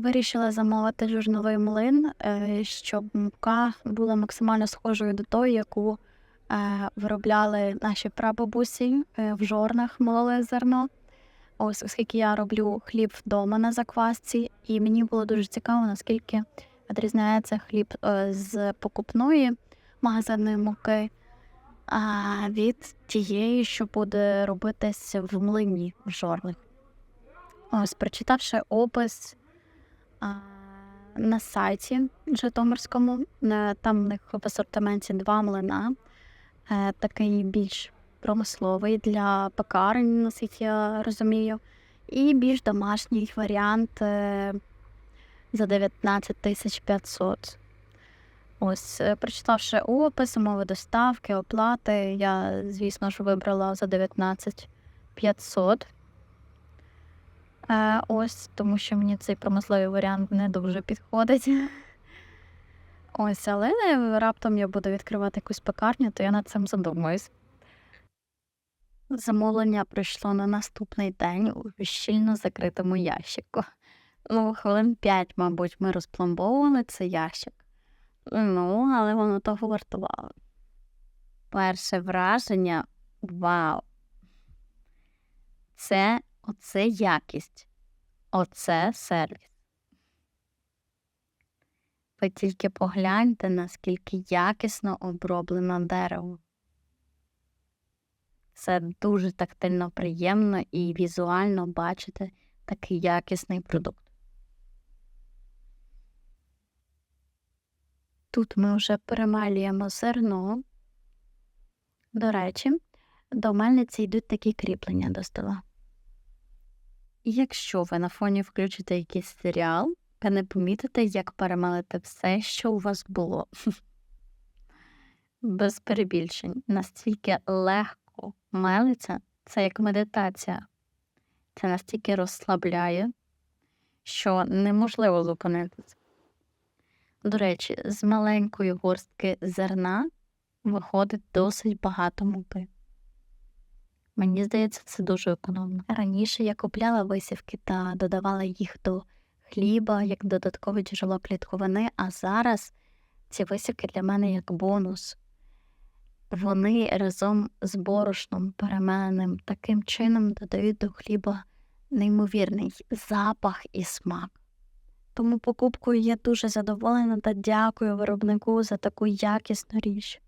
Вирішила замовити журновий млин, е, щоб мука була максимально схожою до тої, яку е, виробляли наші прабабусі е, в жорнах мололи зерно. Ось, оскільки я роблю хліб вдома на заквасці, і мені було дуже цікаво, наскільки відрізняється хліб з покупної магазинної муки від тієї, що буде робитись в млині в жорнах. Ось, прочитавши опис на сайті Житомирському, там в них в асортименті два млина, е, такий більш промисловий для пекарень, наскільки я розумію, і більш домашній варіант е, за 19 тисяч 500. Ось, е, прочитавши опис, умови доставки, оплати, я, звісно ж, вибрала за 19 500. Е, ось, тому що мені цей промисловий варіант не дуже підходить. Ось, але раптом я буду відкривати якусь пекарню, то я над цим задумаюсь. Замовлення прийшло на наступний день у щільно закритому ящику. Ну, хвилин п'ять, мабуть, ми розпломбовували цей ящик. Ну, але воно того вартувало. Перше враження вау. Це оце якість, оце сервіс. Ви тільки погляньте, наскільки якісно оброблено дерево. Це дуже тактильно приємно і візуально бачити такий якісний продукт. Тут ми вже перемалюємо зерно. До речі, до мельниці йдуть такі кріплення до стола. Якщо ви на фоні включите якийсь серіал, ви не помітите, як перемалити все, що у вас було. Без перебільшень. Настільки легко мелиться, це як медитація. Це настільки розслабляє, що неможливо зупинитися. До речі, з маленької горстки зерна виходить досить багато муки. Мені здається, це дуже економно. Раніше я купляла висівки та додавала їх до хліба як додаткове джерело клітковини, а зараз ці висівки для мене як бонус. Вони разом з борошном перемеленим таким чином додають до хліба неймовірний запах і смак. Тому покупкою я дуже задоволена та дякую виробнику за таку якісну річ.